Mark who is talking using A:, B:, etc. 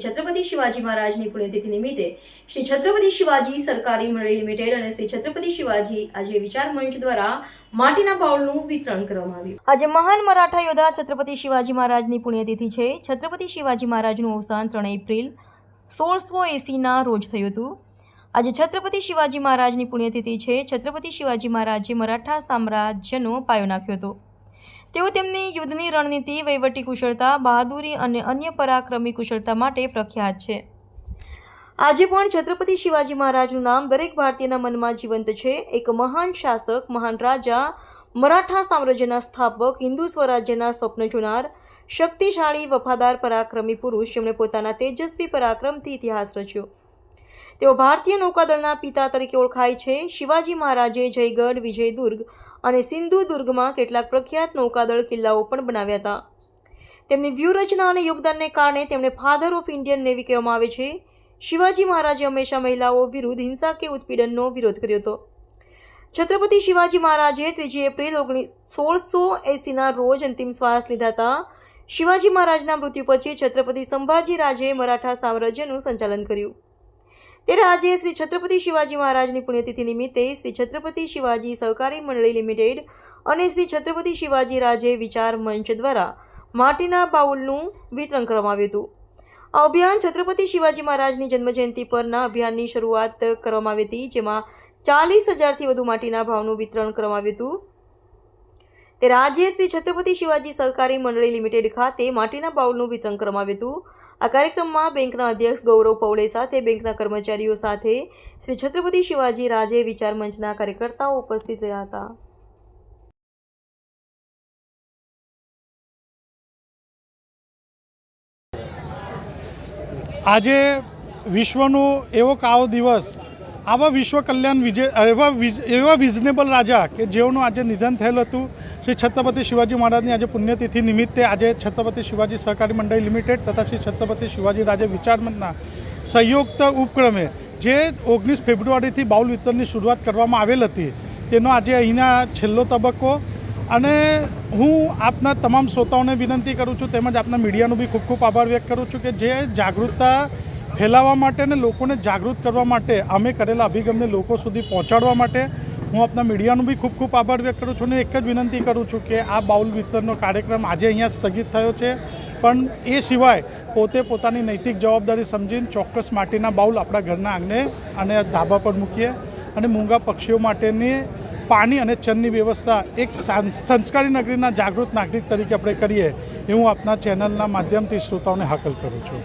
A: શિવાજી મહારાજની પુણ્યતિથિ નિમિત્તે શ્રી છત્રપતિ શિવાજી સરકારી મંડળી લિમિટેડ અને શ્રી છત્રપતિ શિવાજી આજે વિચાર મંચ દ્વારા માટીના બાઉલનું વિતરણ કરવામાં આવ્યું. આજે મહાન મરાઠા યોદ્ધા છત્રપતિ શિવાજી મહારાજની પુણ્યતિથિ છે. છત્રપતિ શિવાજી મહારાજનું અવસાન ત્રણ એપ્રિલ સોળસો એંસીના રોજ થયું હતું. આજે છત્રપતિ શિવાજી મહારાજની પુણ્યતિથિ છે. છત્રપતિ શિવાજી મહારાજે મરાઠા સામ્રાજ્યનો પાયો નાખ્યો હતો. તેઓ તેમની યુદ્ધની રણનીતિ, વહીવટી કુશળતા, બહાદુરી અને અન્ય પરાક્રમી કુશળતા માટે પ્રખ્યાત છે. આજે પણ છત્રપતિ શિવાજી મહારાજનું નામ દરેક ભારતીયના મનમાં જીવંત છે. એક મહાન શાસક, મહાન રાજા, મરાઠા સામ્રાજ્યના સ્થાપક, હિન્દુ સ્વરાજ્યના સ્વપ્ન જોનાર, શક્તિશાળી, વફાદાર, પરાક્રમી પુરુષ જેમણે પોતાના તેજસ્વી પરાક્રમથી ઇતિહાસ રચ્યો. તેઓ ભારતીય નૌકાદળના પિતા તરીકે ઓળખાય છે. શિવાજી મહારાજે જયગઢ, વિજયદુર્ગ અને સિંધુદુર્ગમાં કેટલાક પ્રખ્યાત નૌકાદળ કિલ્લાઓ પણ બનાવ્યા હતા. તેમની વ્યૂહરચના અને યોગદાનને કારણે તેમને ફાધર ઓફ ઇન્ડિયન નેવી કહેવામાં આવે છે. શિવાજી મહારાજે હંમેશા મહિલાઓ વિરુદ્ધ હિંસા કે ઉત્પીડનનો વિરોધ કર્યો હતો. છત્રપતિ શિવાજી મહારાજે ત્રીજી એપ્રિલ ઓગણીસ સોળસો એંસીના રોજ અંતિમ શ્વાસ લીધા હતા. શિવાજી મહારાજના મૃત્યુ પછી છત્રપતિ સંભાજી રાજે મરાઠા સામ્રાજ્યનું સંચાલન કર્યું. ત્યારે આજે શ્રી છત્રપતિ શિવાજી મહારાજની પુણ્યતિથિ નિમિત્તે શ્રી છત્રપતિ શિવાજી સહકારી મંડળી લિમિટેડ અને શ્રી છત્રપતિ શિવાજી રાજે વિચાર મંચ દ્વારા માટીના બાઉલનું વિતરણ કરવામાં આવ્યું હતું. આ અભિયાન છત્રપતિ શિવાજી મહારાજની જન્મજયંતિ પરના અભિયાનની શરૂઆત કરવામાં આવી હતી, જેમાં ચાલીસ હજારથી વધુ માટીના ભાવનું વિતરણ કરવામાં આવ્યું હતું. ત્યારે આજે શ્રી છત્રપતિ શિવાજી સહકારી મંડળી લિમિટેડ ખાતે માટીના બાઉલનું વિતરણ કરવામાં આવ્યું હતું. આ કાર્યક્રમમાં બેંકના અધ્યક્ષ ગૌરવ પૌડે સાથે બેંકના કર્મચારીઓ સાથે શ્રી છત્રપતિ શિવાજી રાજે વિચાર મંચના કાર્યકર્તાઓ ઉપસ્થિત રહ્યા હતા.
B: આજે વિશ્વનો એવો કાવો દિવસ આવા વિશ્વ કલ્યાણ વિજય, એવા એવા વિઝનેબલ રાજા કે જેઓનું આજે નિધન થયેલું હતું, શ્રી છત્રપતિ શિવાજી મહારાજની આજે પુણ્યતિથિ નિમિત્તે આજે છત્રપતિ શિવાજી સહકારી મંડળી લિમિટેડ તથા શ્રી છત્રપતિ શિવાજી રાજે વિચારમંચના સંયુક્ત ઉપક્રમે જે ઓગણીસ ફેબ્રુઆરીથી બાઉલ વિતરણની શરૂઆત કરવામાં આવેલ હતી, તેનો આજે અહીંના છેલ્લો તબક્કો. અને હું આપના તમામ શ્રોતાઓને વિનંતી કરું છું તેમજ આપના મીડિયાનો બી ખૂબ ખૂબ આભાર વ્યક્ત કરું છું કે જે જાગૃતતા ફેલાવવા માટે અને લોકોને જાગૃત કરવા માટે અમે કરેલા અભિગમને લોકો સુધી પહોંચાડવા માટે હું આપના મીડિયાનો બી ખૂબ ખૂબ આભાર વ્યક્ત કરું છું અને એક જ વિનંતી કરું છું કે આ બાઉલ વિતરણનો કાર્યક્રમ આજે અહીંયા સ્થગિત થયો છે. પણ એ સિવાય પોતે પોતાની નૈતિક જવાબદારી સમજીને ચોક્કસ માટીના બાઉલ આપણા ઘરના આંગણે અને ધાબા પર મૂકીએ અને મૂંગા પક્ષીઓ માટેની પાણી અને ચનની વ્યવસ્થા એક સંસ્કારી નગરીના જાગૃત નાગરિક તરીકે આપણે કરીએ એ હું આપના ચેનલના માધ્યમથી શ્રોતાઓને હાકલ કરું છું.